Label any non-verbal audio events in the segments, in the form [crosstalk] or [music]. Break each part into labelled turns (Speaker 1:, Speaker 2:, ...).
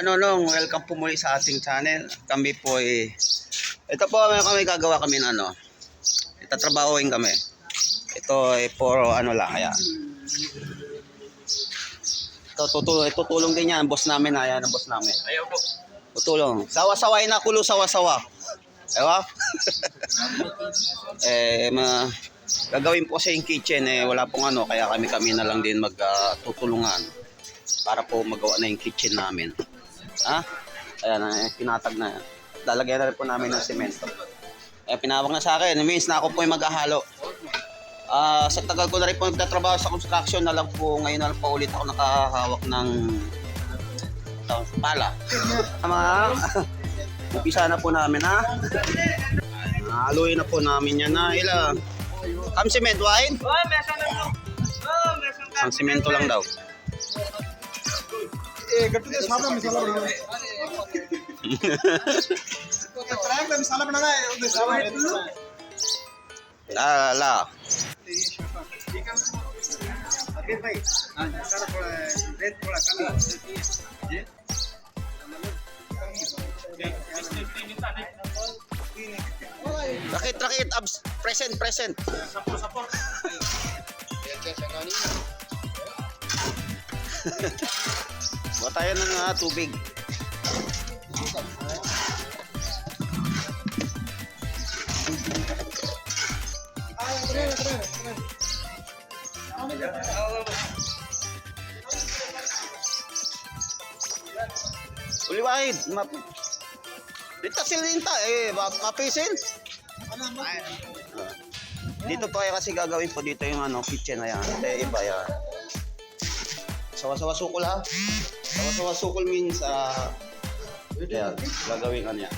Speaker 1: Manonong, welcome po muli sa ating channel. Kami po ay, ito po kami gagawa kami ng ano, itatrabahoin kami. Ito ay puro ano lang, kaya. Ito, tutulong, tutulong din yan, boss namin, ayan ang boss namin.
Speaker 2: Ayaw po.
Speaker 1: Tutulong. Sawa-saway na kulo, sawa-sawa. Ewa? [laughs] eh, ma, gagawin po kasi yung kitchen, eh, wala pong ano, kaya kami-kami na lang din magtutulungan para po magawa na yung kitchen namin. Ha? Ayan, eh, pinatag na yan. Lalagyan na rin po namin ng semento. Eh, pinawag na sa akin. It means na ako po yung maghahalo. Ah, sa tagal ko na rin po nagtatrabaho sa construction na lang po, ngayon na lang po ulit ako nakahawak ng sa pala. Mga, [laughs] umpisa na po namin ha. Haluin na po namin yan na ilang. Kam cement wine?
Speaker 2: Oh, meron na po. Oh, ka.
Speaker 1: Ang semento lang daw.
Speaker 3: ए गट्टू के साथ में मसाला बनाना है तो ट्रैक में मसाला बनाना है उसके साथ में
Speaker 1: La la.
Speaker 3: ठीक है अभी भाई हां सारा थोड़ा रेत थोड़ा कम है
Speaker 1: Rakit, rakit, abs, present, present. [laughs] Buat tayo ng ah, tubig. Uliwahid, map. Dito silinta eh, ma- mapisil. Dito po kaya kasi gagawin po dito yung ano, kitchen na yan. Iba yan. Sawa-sawa sukol ha. Sawa-sawa sukol means ah yan, gagawin ka niya.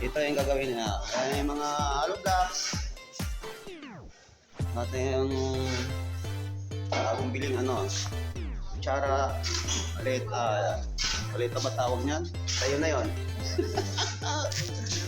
Speaker 1: Ito yung gagawin niya. Ayan yung mga hollow blocks. At yung bagong biling ano, kutsara, palit, ah, palit na ba tawag niyan? Tayo na yon. [laughs]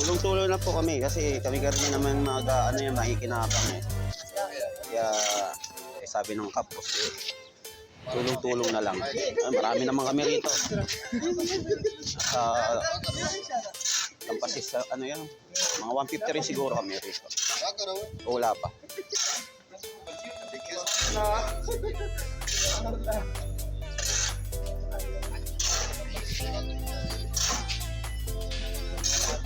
Speaker 1: Tulong-tulong na po kami kasi kami rin naman mag ano yan makikinabang eh. Kaya eh, sabi ng kapos eh, tulong-tulong na lang. Ah, marami naman kami rito. Sa Lampasis sa ano yan, mga 150 rin siguro kami rito. O wala pa.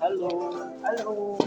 Speaker 1: Hello. Hello.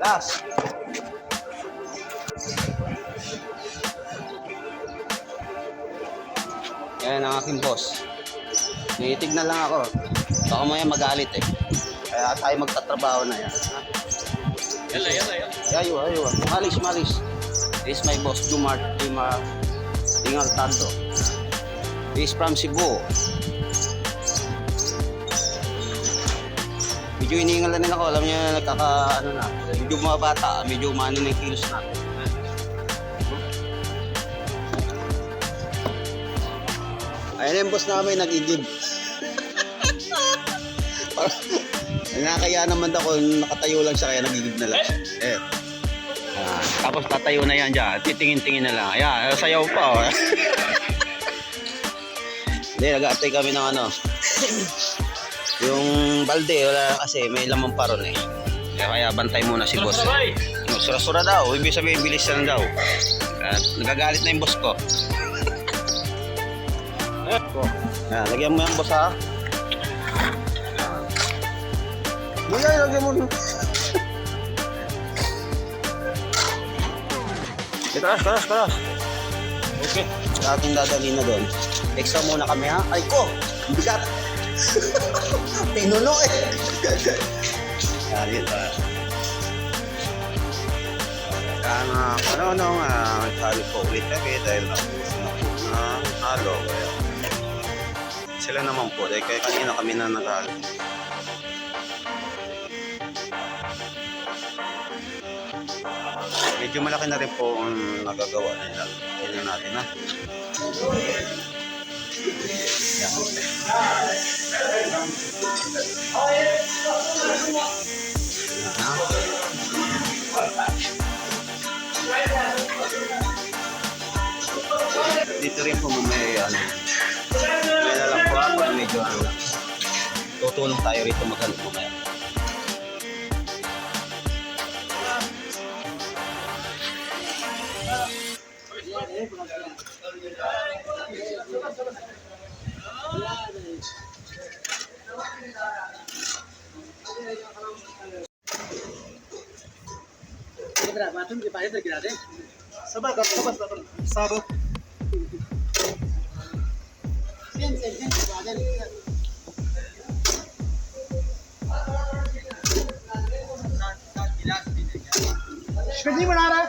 Speaker 1: Last. Yan ang aking boss. Tinitignan lang ako. Baka maya magalit eh. Kaya tayo magtatrabaho na yan. ha?
Speaker 2: Yalla, yalla, yalla.
Speaker 1: Ayo, ayo. Malis, malis. This is my boss, Jumar Lima Tingal Tanto. He's from Cebu. Medyo iniingal na rin ako. Alam niya, nagkaka, ano na, medyo mga bata, medyo umano na yung kilos natin. Ayun yung boss namin, nag-igib. [laughs] Nakakaya naman ako, nakatayo lang siya kaya nagigib na lang. Eh. Ah, tapos tatayo na yan dyan, titingin-tingin na lang. Ayan, sayaw pa oh. [laughs] Hindi, nag-aantay kami ng ano. [laughs] yung balde, wala kasi, may laman pa ron eh. Kaya, bantay muna si boss. No, sura-sura daw, ibig sabihin bilis lang daw. At nagagalit na yung boss ko. Yan, [laughs] lagyan mo yan boss ha. Hindi lagyan mo. [laughs] Eh, karas, karas, karas.
Speaker 2: Okay.
Speaker 1: Sa ating dadalhin na doon. Extra muna kami ha. Ay ko! Bigat! [laughs] Pinuno eh! Yan, yun pa. Kaya nga, ano ano nga, sabi ko ulit kami dahil napuso na po na halo. Kaya, sila naman po, dahil kaya kanina kami na naghalo. Medyo malaki na rin po ang nagagawa nila. Tingnan natin ha. Dito rin po mamaya ano. May lang po ako medyo ano. Tutulong tayo rito magkano mamaya.
Speaker 3: Yeah, yeah, के पास इधर गिरा दे सबर कर सबर सबर सबर same same same बादल कितनी बना रहा है।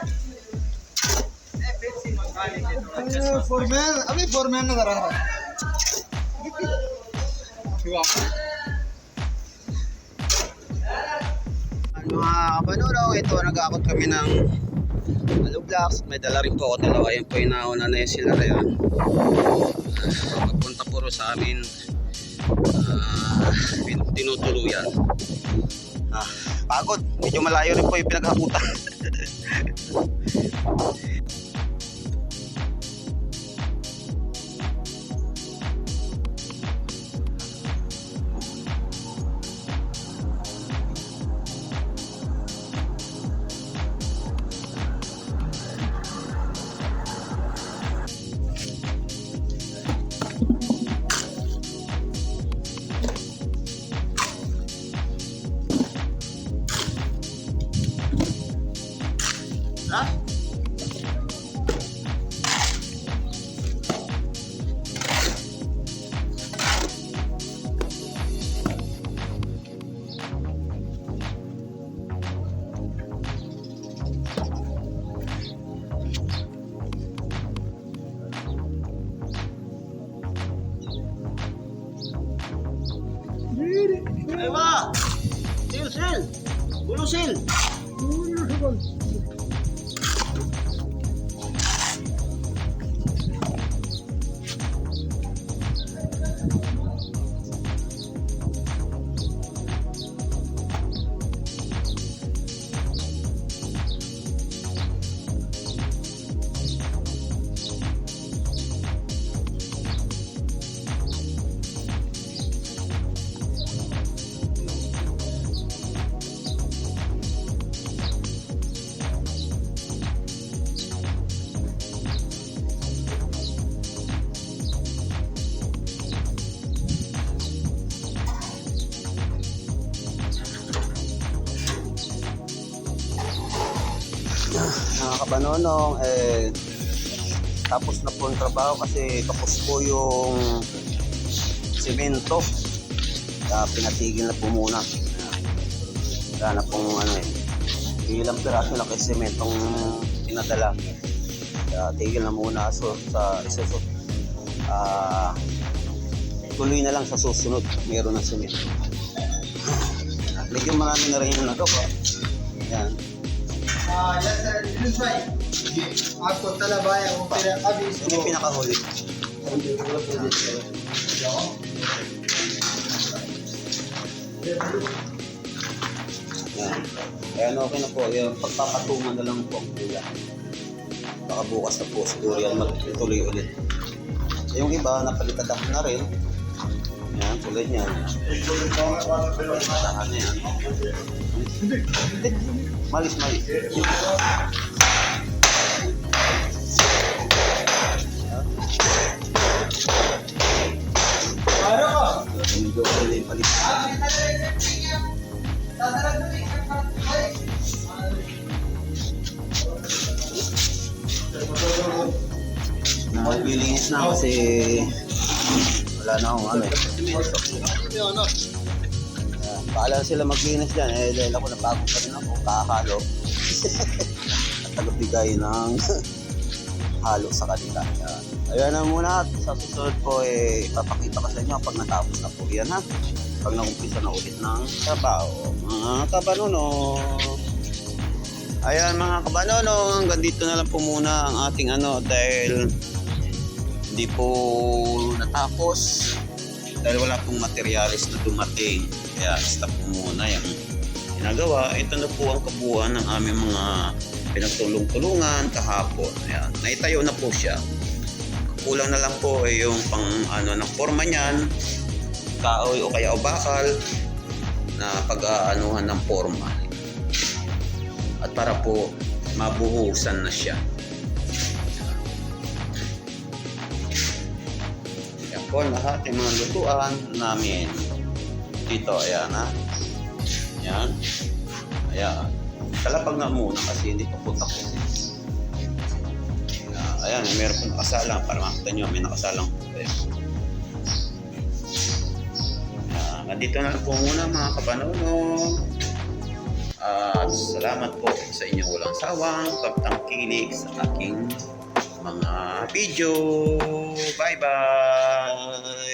Speaker 3: फोरमैन अभी फोरमैन नज़र आ रहा है।
Speaker 1: Mga kapanuro, ito nag-aakot kami ng blocks. May dala rin po ako dalawa. Yan po yung nauna na yung sila yan. Pagpunta puro sa amin, ah, tin- tinutuluyan. Ah, pagod. Medyo malayo rin po yung pinaghakutan. [laughs] Marcel. Kabanonong, eh, tapos na po ang trabaho kasi tapos po yung semento. Kaya pinatigil na po muna. Wala na pong ano eh, ilang piraso lang kasi sementong pinadala. Kaya tigil na muna so, sa isusot. Ah, tuloy na lang sa susunod. Meron ng semento. Medyo marami na rin yung nagawa. Yan.
Speaker 3: हाँ yes sir Dinesh भाई आपको तलब आया वो फिर अभी
Speaker 1: Yun yung pinakahuli. Yan. Kaya ano, okay na po. Yung pagpapatungan na lang po ang kuya. Baka bukas na po siguro yan magtuloy ulit. Yung iba, napalitan na rin. Yan, tulad yan. Tahan na yan. Malis, malis. Medyo yung palit. Naglilinis na kasi wala na akong ano eh. Ayan, Bahala sila maglinis dyan. Eh, dahil ako napagod pa rin ako. Kakalo. [laughs] At tagabigay ng [laughs] halo sa kanila. Ayan. Ayan na muna. At Sa susunod po, eh, ipapakita ko sa inyo pag natapos na po yan ha. Pag nakumpisa na ulit ng trabaho. Mga kabanono. Ayan mga kabanono, hanggang dito na lang po muna ang ating ano dahil hindi po natapos dahil wala pong materialis na dumating. Kaya stop po muna yung ginagawa. Ito na po ang kabuuan ng aming mga pinagtulong-tulungan kahapon. Ayan. Naitayo na po siya. Kulang na lang po ay yung pang ano ng forma niyan, kahoy o kaya o bakal na pag-aanuhan ng forma. At para po mabuhusan na siya. Ang lahat yung mga lutuan namin. Dito, ayan ha. Ayan. Ayan. Kalapag na muna kasi hindi pa po tapos. Ayan, meron po nakasalang para makita nyo, may nakasalang po. Ayan. Ayan, nandito na po muna mga kapanono. At salamat po sa inyong walang sawang pagtangkilik sa aking mga video. Bye-bye!